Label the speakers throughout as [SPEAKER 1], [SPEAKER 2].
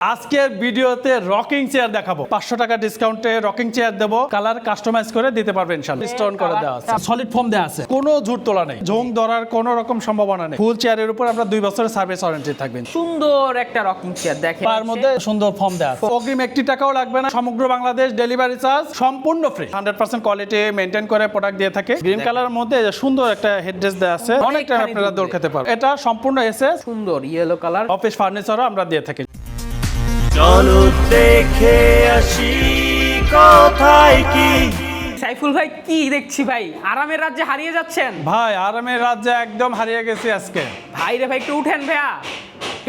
[SPEAKER 1] আজকের ভিডিওতে rocking chair দেখাবো। পাঁচশো টাকা ডিসকাউন্টে রকিং চেয়ার দেবো। কালার কাস্টমাইজ করে দিতে পারবেন স্টোন করে দেওয়া আছে। সলিড ফোম দেওয়া আছে। কোনো ঝুট তোলা নেই। ঝোং ধরার কোনো রকম সম্ভাবনা নেই। ফুল চেয়ারের উপর আমরা দুই বছরের সার্ভিস ওয়ারেন্টি থাকবেন
[SPEAKER 2] সুন্দর একটা রকিং চেয়ার দেখেন
[SPEAKER 1] তার মধ্যে সুন্দর ফর্ম দেওয়া আছে। অগ্রিম একটি টাকাও লাগবে না। সমগ্র বাংলাদেশ ডেলিভারি চার্জ সম্পূর্ণ free hundred percent quality maintain করে প্রোডাক্ট দিয়ে থাকে। গ্রিন কালারের মধ্যে সুন্দর একটা হেডড্রেস দেওয়া আছে। অনেকটা আপনারা দৌড় খেতে পারবেন। এটা সম্পূর্ণ এসে
[SPEAKER 2] সুন্দর ইয়েলো কালার
[SPEAKER 1] অফিস ফার্নিচারও আমরা দিয়ে থাকি।
[SPEAKER 3] চলো দেখে আসি কোথায় কি।
[SPEAKER 2] সাইফুল ভাই কি দেখছি ভাই? আরামের রাজ্যে হারিয়ে যাচ্ছেন?
[SPEAKER 1] ভাই আরামের রাজ্যে একদম হারিয়ে গেছি আজকে।
[SPEAKER 2] ভাই রে ভাই একটু উঠেন ভাইয়া।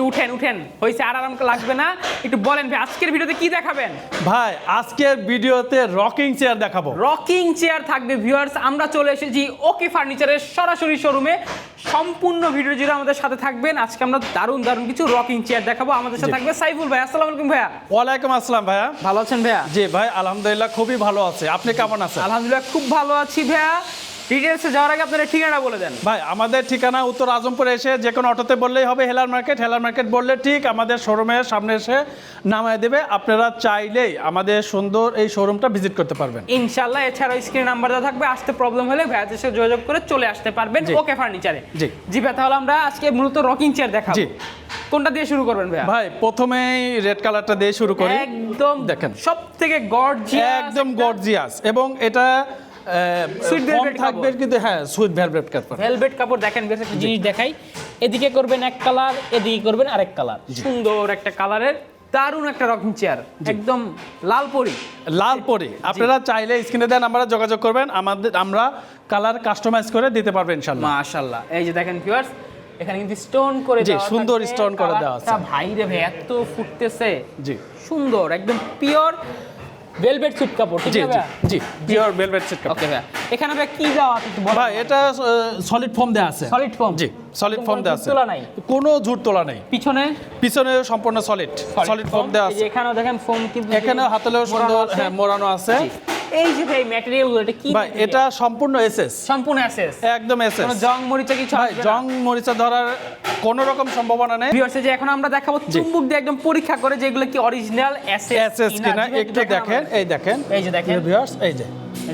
[SPEAKER 2] একটু উঠেন উঠেন। হয়েছে আর আরাম লাগবে না। একটু বলেন ভাই আজকের ভিডিওতে কি দেখাবেন?
[SPEAKER 1] ভাই আজকের ভিডিওতে রকিং চেয়ার দেখাবো।
[SPEAKER 2] রকিং চেয়ার থাকবে ভিউয়ার্স আমরা চলে এসেছি ওকে ফার্নিচারের সরাসরি শোরুমে সম্পূর্ণ ভিডিও জুড়ে আমাদের সাথে থাকবেন। আজকে আমরা দারুণ দারুণ কিছু রকিং চেয়ার দেখাবো। আমাদের সাথে থাকবে সাইফুল ভাই। আসসালামু আলাইকুম ভাইয়া।
[SPEAKER 1] ওয়ালাইকুম আসসালাম ভাইয়া।
[SPEAKER 2] ভালো আছেন ভাইয়া?
[SPEAKER 1] জি ভাই আলহামদুলিল্লাহ খুবই ভালো আছে। আপনি কেমন আছেন?
[SPEAKER 2] আলহামদুলিল্লাহ খুব ভালো আছি ভাইয়া। ডিটেলসে যাওয়ার আগে আপনার ঠিকানা বলে দেন।
[SPEAKER 1] ভাই আমাদের ঠিকানা উত্তর আজমপুরে এসে যে কোনো অটোতে বললেই হবে হেলার মার্কেট হেলার মার্কেট বললে ঠিক আমাদের শোরুমের সামনে এসে নামায় দেবে। আপনারা চাইলেই আমাদের সুন্দর এই শোরুমটা ভিজিট করতে পারবেন।
[SPEAKER 2] ইনশাল্লাহ এছাড়াও স্ক্রিন নাম্বার দেওয়া থাকবে আসতে প্রবলেম হলে ভাইয়াদের সাথে যোগাযোগ করে চলে আসতে পারবেন ওকে ফার্নিচারে
[SPEAKER 1] জি।
[SPEAKER 2] জি ভাই তাহলে আমরা আজকে মূলত রকিং চেয়ার দেখাবো।
[SPEAKER 1] জি।
[SPEAKER 2] কোনটা দিয়ে শুরু করবেন ভাইয়া?
[SPEAKER 1] ভাই প্রথমেই রেড কালারটা দিয়ে শুরু করি।
[SPEAKER 2] একদম
[SPEAKER 1] দেখেন।
[SPEAKER 2] সব থেকে গর্জিয়াস
[SPEAKER 1] একদম গর্জিয়াস এবং এটা কম
[SPEAKER 2] velvet
[SPEAKER 1] থাকবে কিন্তু হ্যাঁ সুইট ভেলভেট কাপড়।
[SPEAKER 2] ভেলভেট কাপড় দেখেন বেশ একটা জিনিস দেখাই। এদিকে করবেন এক কালার এদিকে করবেন আরেক কালার সুন্দর একটা কালারের দারুণ একটা রকিং চেয়ার একদম লাল পরি।
[SPEAKER 1] লাল পরে। আপনারা চাইলে স্ক্রিনে দেন আমরা যোগাযোগ করবেন। আমাদের আমরা কালার কাস্টমাইজ করে দিতে পারবেন ইনশাল্লাহ
[SPEAKER 2] মাশাআল্লাহ। এই যে দেখেন ভিউয়ার্স এখানে কিন্তু স্টোন করে দেওয়া
[SPEAKER 1] সুন্দর stone করে দেওয়া আছে।
[SPEAKER 2] ভাই রে ভাই এত ফুটতেছে।
[SPEAKER 1] জি।
[SPEAKER 2] সুন্দর একদম পিওর ভেলভেট সুট কাপড় ঠিক আছে
[SPEAKER 1] জি পিওর ভেলভেট সেট কাপড়।
[SPEAKER 2] ওকে ভাই এখানে ভাই কি দেওয়া আছে
[SPEAKER 1] ভাই এটা সলিড ফর্ম দেওয়া আছে।
[SPEAKER 2] সলিড ফর্ম
[SPEAKER 1] জি সলিড ফর্ম দেওয়া আছে।
[SPEAKER 2] তোলা নাই?
[SPEAKER 1] কোনো ঝুট তোলা নাই।
[SPEAKER 2] পিছনে?
[SPEAKER 1] পিছনে সম্পূর্ণ সলিড সলিড ফর্ম দেওয়া আছে।
[SPEAKER 2] এখানেও দেখেন ফর্ম কিন্তু
[SPEAKER 1] এখানে হাতলেও সুন্দর হ্যাঁ মোড়ানো আছে।
[SPEAKER 2] জি। এই যে ভাই ম্যাটেরিয়ালগুলো এটা কি
[SPEAKER 1] ভাই এটা সম্পূর্ণ এসএস
[SPEAKER 2] সম্পূর্ণ অ্যাসেস
[SPEAKER 1] একদম এসএস
[SPEAKER 2] কোনো জং মরিচা কিছু
[SPEAKER 1] ভাই জং মরিচা ধরার কোনো রকম সম্ভাবনা নেই।
[SPEAKER 2] ভিউয়ার্স যে এখন আমরা দেখাবো চুম্বক দিয়ে একদম পরীক্ষা করে যে এগুলো কি অরিজিনাল অ্যাসেস
[SPEAKER 1] এসএস কিনা। একটু দেখেন এই দেখেন।
[SPEAKER 2] এই যে দেখেন।
[SPEAKER 1] ভিউয়ার্স এই যে।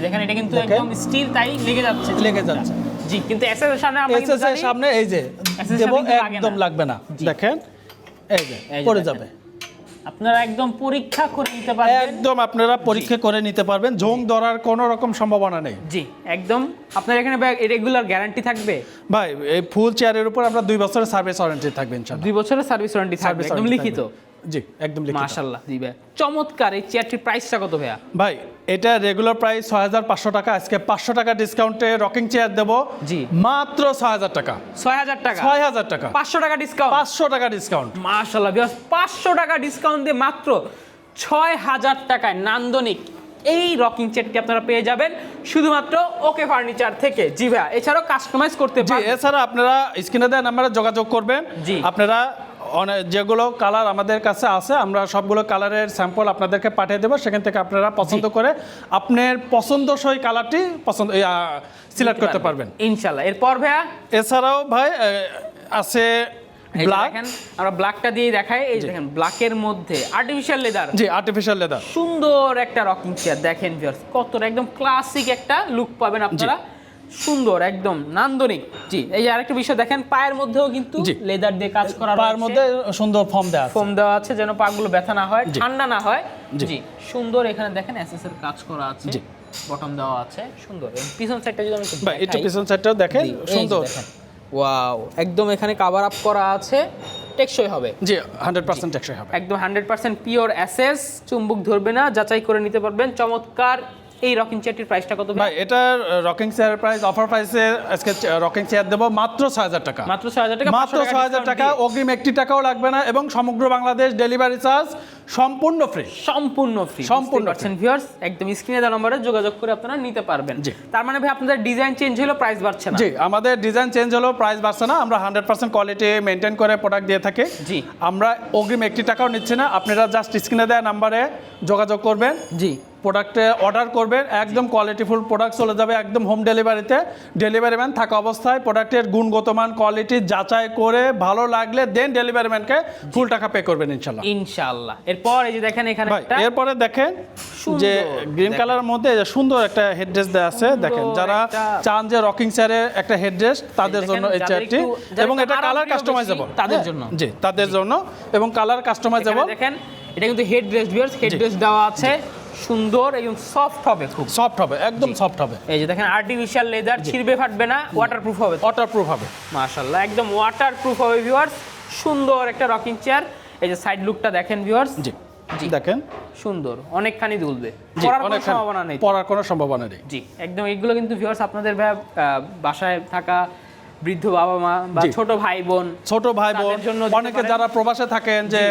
[SPEAKER 2] দেখেন এটা কিন্তু একদম স্টিল তাই লেগে যাচ্ছে।
[SPEAKER 1] লেগে যাচ্ছে।
[SPEAKER 2] জি কিন্তু এসএস এর সামনে আমরা
[SPEAKER 1] এসএস এর সামনে এই যে
[SPEAKER 2] লাগে
[SPEAKER 1] একদম লাগবে না। দেখেন এই যে পড়ে যাবে।
[SPEAKER 2] আপনারা একদম পরীক্ষা করে নিতে পারবেন।
[SPEAKER 1] একদম আপনারা পরীক্ষা করে নিতে পারবেন। ঝোং ধরার কোনো রকম সম্ভাবনা নেই।
[SPEAKER 2] জি একদম। আপনার এখানে রেগুলার গ্যারান্টি থাকবে?
[SPEAKER 1] ভাই এই ফুল চেয়ারের উপর আমরা দুই বছরের সার্ভিস ওয়ারেন্টি থাকবে ইনশাআল্লাহ।
[SPEAKER 2] দুই বছরের সার্ভিস ওয়ারেন্টি থাকবে একদম লিখিত?
[SPEAKER 1] জি একদম লিখিত।
[SPEAKER 2] মাশাআল্লাহ জি ভাই। চমৎকার এই চেয়ারটির প্রাইসটা কত ভাইয়া?
[SPEAKER 1] ভাই এটা রেগুলার প্রাইস ছয় হাজার পাঁচশো টাকা। আজকে পাঁচশো টাকা ডিসকাউন্টে রকিং চেয়ার দেবো।
[SPEAKER 2] জি।
[SPEAKER 1] মাত্র ছয় হাজার টাকা।
[SPEAKER 2] ছয় হাজার টাকা?
[SPEAKER 1] ছয় হাজার টাকা।
[SPEAKER 2] পাঁচশো টাকা ডিসকাউন্ট
[SPEAKER 1] পাঁচশো টাকা ডিসকাউন্ট
[SPEAKER 2] মাশাল্লাহ বিকজ পাঁচশো টাকা ডিসকাউন্ট দিয়ে মাত্র ছয় হাজার টাকায় নান্দনিক এই রকিং চেয়ারটি আপনারা পেয়ে যাবেন। শুধুমাত্র ওকে ফার্নিচার থেকে। জি ভাইয়া এছাড়াও কাস্টমাইজ করতে
[SPEAKER 1] জি
[SPEAKER 2] পারবেন।
[SPEAKER 1] এছাড়া আপনারা স্ক্রিনে দেন আমরা যোগাযোগ করবেন।
[SPEAKER 2] জি।
[SPEAKER 1] আপনারা যেগুলো কালার আমাদের কাছে আছে আমরা সবগুলো কালারের স্যাম্পল আপনাদেরকে পাঠিয়ে দেবো। সেখান থেকে আপনারা পছন্দ করে আপনার পছন্দসই কালারটি পছন্দ সিলেক্ট করতে পারবেন।
[SPEAKER 2] ইনশাল্লাহ। এরপর ভাইয়া?
[SPEAKER 1] এছাড়াও ভাই আছে ব্ল্যাক
[SPEAKER 2] আমরা ব্ল্যাকটা দিয়ে দেখাই। এই দেখেন ব্ল্যাকের মধ্যে আর্টিফিশিয়াল লেদার
[SPEAKER 1] জি আর্টিফিশিয়াল লেদার
[SPEAKER 2] সুন্দর একটা রকিং চেয়ার দেখেন ভিউয়ার্স কতটা একদম ক্লাসিক একটা লুক পাবেন আপনারা। সুন্দর একদম নান্দনিক। জি এই যে আরেকটা বিষয় দেখেন পায়ের মধ্যেও কিন্তু লেদার দিয়ে কাজ করা
[SPEAKER 1] পায়ের মধ্যে সুন্দর ফর্ম দেওয়া আছে।
[SPEAKER 2] ফোম দেওয়া আছে যেন পাগুলো ব্যথা না হয় ঠান্ডা না হয়।
[SPEAKER 1] জি।
[SPEAKER 2] সুন্দর এখানে দেখেন এসএস এর কাজ করা আছে
[SPEAKER 1] জি।
[SPEAKER 2] বটম দেওয়া আছে সুন্দর। পিছন সাইডটা যদি আমি
[SPEAKER 1] ভাই একটু পিছন সাইডটাও দেখেন সুন্দর।
[SPEAKER 2] ওয়াও একদম এখানে কাভার আপ করা আছে টেকসই হবে।
[SPEAKER 1] জি হান্ড্রেড পার্সেন্ট টেকসই হবে।
[SPEAKER 2] একদম হান্ড্রেড পার্সেন্ট পিওর অ্যাসেস চুম্বুক ধরবে না যাচাই করে নিতে পারবেন চমৎকার এই রকিং চেয়ারটির প্রাইসটা কত
[SPEAKER 1] ভাই? এটা রকিং চেয়ার প্রাইস অফার প্রাইসে আজকে রকিং চেয়ার দেবো মাত্র ছয় হাজার টাকা।
[SPEAKER 2] মাত্র ছয় হাজার টাকা
[SPEAKER 1] মাত্র ছয় হাজার টাকা অগ্রিম একটি টাকাও লাগবে না এবং সমগ্র বাংলাদেশ ডেলিভারি চার্জ সম্পূর্ণ ফ্রি
[SPEAKER 2] সম্পূর্ণ ফ্রি
[SPEAKER 1] সম্পূর্ণ
[SPEAKER 2] পার্সেন্ট ভিউয়ার্স একদম স্ক্রিনে দেওয়া নম্বরে যোগাযোগ করে আপনারা নিতে পারবেন।
[SPEAKER 1] জি।
[SPEAKER 2] তার মানে ভাই আপনাদের ডিজাইন চেঞ্জ হলো প্রাইস বাড়ছে না।
[SPEAKER 1] জি আমাদের ডিজাইন চেঞ্জ হলো প্রাইস বাড়ছে না। আমরা হান্ড্রেড পার্সেন্ট কোয়ালিটি মেনটেন করে প্রোডাক্ট দিয়ে থাকি।
[SPEAKER 2] জি।
[SPEAKER 1] আমরা অগ্রিম একটি টাকাও নিচ্ছি না। আপনারা জাস্ট স্ক্রিনে দেওয়া নাম্বারে যোগাযোগ করবেন।
[SPEAKER 2] জি।
[SPEAKER 1] প্রোডাক্টে অর্ডার করবেন। একদম কোয়ালিটিফুল প্রোডাক্ট চলে যাবে একদম হোম ডেলিভারিতে ডেলিভারি ম্যান থাকা অবস্থায় প্রোডাক্টের গুণগত মান কোয়ালিটি যাচাই করে ভালো লাগলে দেন ডেলিভারি ম্যানকে ফুল টাকা পে করবেন ইনশাল্লাহ
[SPEAKER 2] ইনশাআল্লাহ। এরপর এই যে দেখেন এখানে একটা
[SPEAKER 1] এরপরে দেখেন যে গ্রিন। কালারের মধ্যে সুন্দর একটা হেডড্রেস দেওয়া আছে দেখেন যারা চান যে রকিং চেয়ারে একটা হেডড্রেস তাদের জন্য এই চেয়ারটি এবং এটা কালার কাস্টমাইজেবল
[SPEAKER 2] তাদের জন্য।
[SPEAKER 1] জি তাদের জন্য। এবং কালার কাস্টমাইজেবল
[SPEAKER 2] দেখেন এটা কিন্তু head dress viewers head dress দেওয়া আছে। সুন্দর এবং সফট হবে খুব।
[SPEAKER 1] সফট হবে একদম সফট হবে।
[SPEAKER 2] এই যে দেখেন আর্টিফিশিয়াল লেদার ছিড়বে ফাটবে না ওয়াটারপ্রুফ হবে।
[SPEAKER 1] ওয়াটারপ্রুফ হবে।
[SPEAKER 2] মাশাআল্লাহ একদম ওয়াটারপ্রুফ হবে ভিউয়ার্স সুন্দর একটা রকিং চেয়ার এই যে সাইড লুকটা দেখেন ভিউয়ার্স
[SPEAKER 1] জি
[SPEAKER 2] জি।
[SPEAKER 1] দেখেন।
[SPEAKER 2] সুন্দর অনেকখানি দুলবে। পড়ার কোনো সম্ভাবনা নেই।
[SPEAKER 1] পড়ার কোনো সম্ভাবনা নেই।
[SPEAKER 2] জি একদম এগুলো কিন্তু ভিউয়ার্স আপনাদের ভাই বাসায় থাকা বৃদ্ধ বাবা মা বা ছোট ভাই বোন
[SPEAKER 1] ছোট ভাই বোন অনেকে যারা প্রবাসে থাকেন যে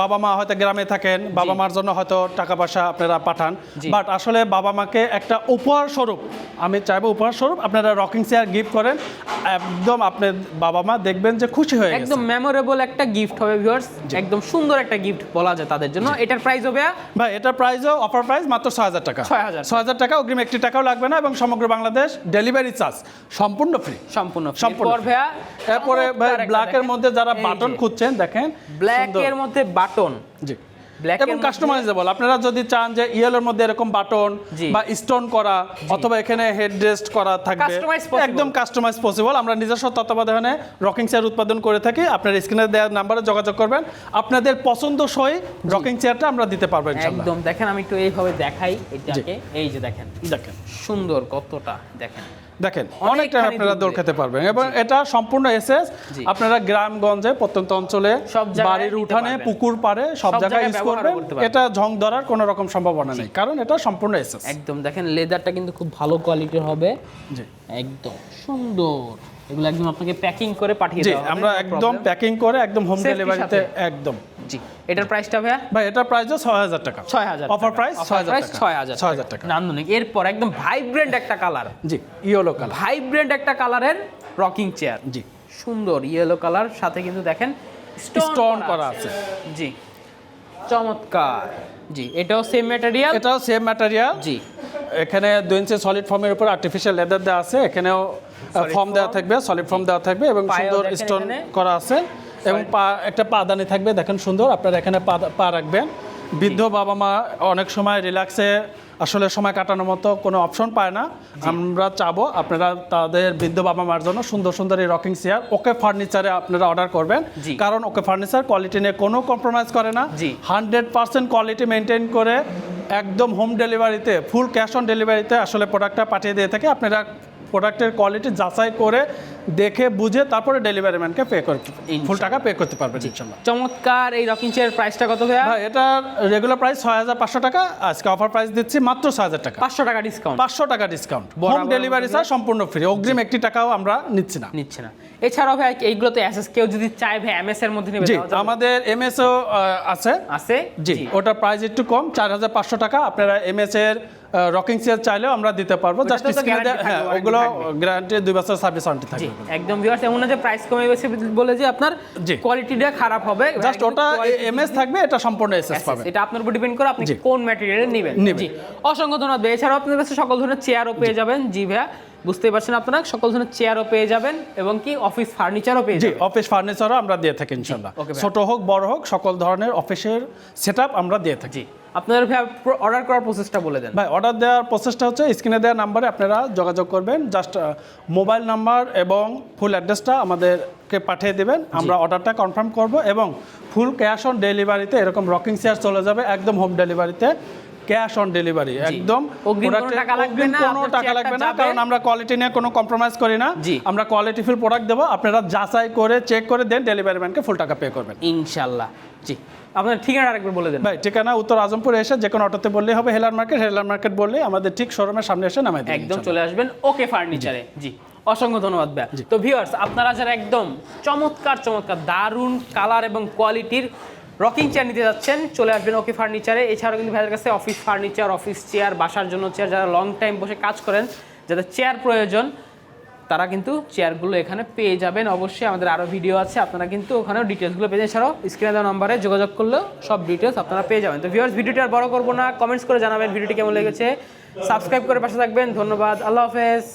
[SPEAKER 1] বাবা মা হয়তো গ্রামে থাকেন বাবা মার জন্য হয়তো টাকা পয়সা আপনারা পাঠান। বাট আসলে বাবা মাকে একটা উপহার স্বরূপ আমি চাইব উপহার স্বরূপ আপনারা রকিং চেয়ার গিফট করেন একদম আপনার বাবা মা দেখবেন যে খুশি হয়ে
[SPEAKER 2] একদম মেমোরেবল একটা গিফট হবে ভিউয়ার্স একদম সুন্দর একটা গিফট বলা যায় তাদের জন্য। এটার প্রাইস হবে
[SPEAKER 1] ভাই এটার প্রাইসও অফার প্রাইস মাত্র ছয় হাজার টাকা।
[SPEAKER 2] 6,000
[SPEAKER 1] ছয় হাজার টাকা অগ্রিম একটি টাকাও লাগবে না এবং সমগ্র বাংলাদেশ ডেলিভারি চার্জ সম্পূর্ণ ফ্রি
[SPEAKER 2] সম্পূর্ণ
[SPEAKER 1] সম্পূর্ণ।
[SPEAKER 2] ভাইয়া
[SPEAKER 1] এরপরে ভাই ব্ল্যাকের মধ্যে যারা বাটন খুঁজছেন দেখেন
[SPEAKER 2] ব্ল্যাকের। মধ্যে বাটন
[SPEAKER 1] জি। এবং কাস্টমাইজেবল আপনারা যদি চান যে ইয়েলোর মধ্যে এরকম বাটন বা স্টোন করা অথবা এখানে হেড রেস্ট করা থাকবে একদম কাস্টমাইজ পসিবল আমরা নিজস্ব তত্ত্বাবধানে রকিং চেয়ার উৎপাদন করে থাকি। আপনার স্ক্রিনে দেওয়ার নাম্বারে যোগাযোগ করবেন। আপনাদের পছন্দসই রকিং চেয়ারটা আমরা দিতে পারব
[SPEAKER 2] একদম। দেখেন আমি একটু এইভাবে দেখাই এটাকে। এই যে দেখেন
[SPEAKER 1] দেখেন।
[SPEAKER 2] সুন্দর কতটা দেখেন।
[SPEAKER 1] দেখেন অনেকটা আপনারা দৌড় খেতে পারবেন। এবং এটা সম্পূর্ণ এসএস। আপনারা গ্রামগঞ্জে প্রত্যন্ত অঞ্চলে
[SPEAKER 2] সব
[SPEAKER 1] বাড়ির উঠানে পুকুর পারে সব জায়গায় ইউজ করবেন। এটা ঝং ধরার কোনো রকম সম্ভাবনা নেই কারণ এটা সম্পূর্ণ এসএস।
[SPEAKER 2] একদম দেখেন লেদারটা কিন্তু খুব ভালো কোয়ালিটির হবে।
[SPEAKER 1] জি।
[SPEAKER 2] একদম সুন্দর। এগুলো একদম আপনাকে প্যাকিং করে পাঠিয়ে দেওয়া
[SPEAKER 1] আমরা একদম প্যাকিং করে একদম হোম ডেলিভারিতে একদম।
[SPEAKER 2] জি এটার প্রাইসটা ভাইয়া?
[SPEAKER 1] ভাই এটার প্রাইসও ছয় হাজার টাকা।
[SPEAKER 2] ছয় হাজার
[SPEAKER 1] অফার প্রাইস ছয় হাজার টাকা।
[SPEAKER 2] ছয় হাজার
[SPEAKER 1] ছয় হাজার টাকা।
[SPEAKER 2] নান্দনিক। এরপর একদম ভাইব্রেন্ট একটা কালার
[SPEAKER 1] জি ইয়েলো কালার
[SPEAKER 2] ভাইব্রেন্ট একটা কালারের রকিং চেয়ার
[SPEAKER 1] জি।
[SPEAKER 2] সুন্দর ইয়েলো কালার সাথে কিন্তু দেখেন
[SPEAKER 1] স্টোন করা আছে।
[SPEAKER 2] জি চমৎকার। জি এটাও সেম ম্যাটেরিয়াল
[SPEAKER 1] এটাও সেম ম্যাটেরিয়াল
[SPEAKER 2] জি।
[SPEAKER 1] এখানে দুই ইঞ্চি সলিড ফর্মের উপর আর্টিফিশিয়াল লেদার দেওয়া আছে। এখানেও ফর্ম দেওয়া থাকবে সলিড ফর্ম দেওয়া থাকবে এবং সুন্দর স্টোন করা আছে। এবং পা একটা পাদানি থাকবে দেখেন সুন্দর আপনারা এখানে পা পা রাখবেন। বৃদ্ধ বাবা মা অনেক সময় রিল্যাক্সে আসলে সময় কাটানোর মতো কোনো অপশন পায় না। আমরা চাবো আপনারা তাদের বৃদ্ধ বাবা মার জন্য সুন্দর সুন্দর এই রকিং চেয়ার ওকে ফার্নিচারে আপনারা অর্ডার করবেন। কারণ ওকে ফার্নিচার কোয়ালিটি নিয়ে কোনো কম্প্রোমাইজ করে না। হান্ড্রেড পার্সেন্ট কোয়ালিটি মেনটেন করে একদম হোম ডেলিভারিতে ফুল ক্যাশ অন ডেলিভারিতে আসলে প্রোডাক্টটা পাঠিয়ে দিয়ে থাকে। আপনারা প্রোডাক্টের কোয়ালিটি যাচাই করে দেখে বুঝে তারপরে ডেলিভারি ম্যানকে পে করতে ফুল টাকা পে করতে ইনশাল্লাহ
[SPEAKER 2] চমৎকার এই রকিং চেয়ার প্রাইসটা কত
[SPEAKER 1] ভাই এটার রেগুলার প্রাইস ছয় হাজার পাঁচশো টাকা আজকে অফার প্রাইস দিচ্ছি মাত্র ছয় হাজার টাকা।
[SPEAKER 2] পাঁচশো টাকা ডিসকাউন্ট
[SPEAKER 1] পাঁচশো টাকা ডিসকাউন্ট হোম ডেলিভারি স্যার সম্পূর্ণ ফ্রি অগ্রিম একটি টাকাও আমরা নিচ্ছি না।
[SPEAKER 2] নিচ্ছে না। এছাড়াও ভাই এইগুলো তো অ্যাসেস কেউ যদি চায় ভাই এমএস এর মধ্যে নেবে?
[SPEAKER 1] আমাদের এমএসও আছে।
[SPEAKER 2] আছে?
[SPEAKER 1] জি ওটার প্রাইস একটু কম চার হাজার পাঁচশো টাকা। আপনারা এমএস এর রকিং চেয়ার চাইলেও আমরা দিতে পারব জাস্ট স্ক্রিনে হ্যাঁ ওগুলো গ্যারান্টি দুই বছর সার্ভিস ওয়ারেন্টি থাকবে
[SPEAKER 2] একদম ভিউয়ার্স এমন না যে প্রাইস কমে গেছে বলে যে আপনার। কোয়ালিটিটা খারাপ হবে
[SPEAKER 1] জাস্ট ওটা এমএস থাকবে এটা সম্পূর্ণ এসএস পাবে
[SPEAKER 2] এটা আপনার উপর ডিপেন্ড করে আপনি কোন ম্যাটেরিয়াল নেবেন। জি অসংখ্য ধন্যবাদ। এছাড়াও আপনার কাছে সকল ধরনের চেয়ারও পেয়ে যাবেন জি ভাইয়া। বুঝতেই পারছেন আপনারা সকল ধরনের চেয়ারও পেয়ে যাবেন এবং কি অফিস ফার্নিচারও পেয়ে যাবেন।
[SPEAKER 1] অফিস ফার্নিচারও আমরা দিয়ে থাকি ইনশাল্লাহ। ছোট হোক বড় হোক সকল ধরনের অফিসের সেট আমরা দিয়ে থাকি।
[SPEAKER 2] আপনাদের ভাই অর্ডার করার প্রসেসটা বলে দেন।
[SPEAKER 1] ভাই অর্ডার দেওয়ার প্রসেসটা হচ্ছে স্ক্রিনে দেওয়া নাম্বারে আপনারা যোগাযোগ করবেন জাস্ট মোবাইল নাম্বার এবং ফুল অ্যাড্রেসটা আমাদেরকে পাঠিয়ে দেবেন। আমরা অর্ডারটা কনফার্ম করব এবং ফুল ক্যাশ অন ডেলিভারিতে এরকম রকিং চেয়ার চলে যাবে একদম হোম ডেলিভারিতে ক্যাশ অন ডেলিভারি একদম
[SPEAKER 2] কোনো টাকা লাগবে না,
[SPEAKER 1] টাকা লাগবে না কারণ আমরা কোয়ালিটি নিয়ে কোনো কম্প্রোমাইজ করি না। আমরা কোয়ালিটিফুল প্রোডাক্ট দেবো আপনারা যাচাই করে চেক করে দেন ডেলিভারি ম্যানকে ফুল টাকা পে করবেন।
[SPEAKER 2] ইনশাল্লাহ। জি আপনার ঠিকানা আরেকবার বলে দেন।
[SPEAKER 1] ভাই ঠিকানা উত্তর আজমপুর এসে যে কোনো অটোতে বললেই হবে হেলার মার্কেট হেলার মার্কেট বললে আমাদের ঠিক শোরুমের সামনে এসে নামাই দেবেন
[SPEAKER 2] একদম চলে আসবেন ওকে ফার্নিচারে জি। অসংখ্য ধন্যবাদ ভাই। তো ভিউয়ার্স আপনারা যারা একদম চমৎকার চমৎকার দারুণ কালার এবং কোয়ালিটির রকিং চেয়ার নিতে যাচ্ছেন, চলে আসবেন ওকে ফার্নিচারে। এছাড়াও কিন্তু ভাইয়ের কাছে অফিস ফার্নিচার অফিস চেয়ার বাসার জন্য চেয়ার যারা লং টাইম বসে কাজ করেন, যাদের চেয়ার প্রয়োজন, তারা কিন্তু চেয়ারগুলো এখানে পেয়ে যাবেন। অবশ্যই আমাদের আরও ভিডিও আছে, আপনারা কিন্তু ওখানেও ডিটেলসগুলো পেয়ে এছাড়াও স্ক্রিনে দেওয়া নাম্বারে যোগাযোগ করলেও সব ডিটেলস আপনারা পেয়ে যাবেন। তো ভিউয়ার্স ভিডিওটি আর বড় করব না কমেন্টস করে জানাবেন ভিডিওটি কেমন লেগেছে। সাবস্ক্রাইব করে পাশে থাকবেন। ধন্যবাদ, আল্লাহ হাফেজ।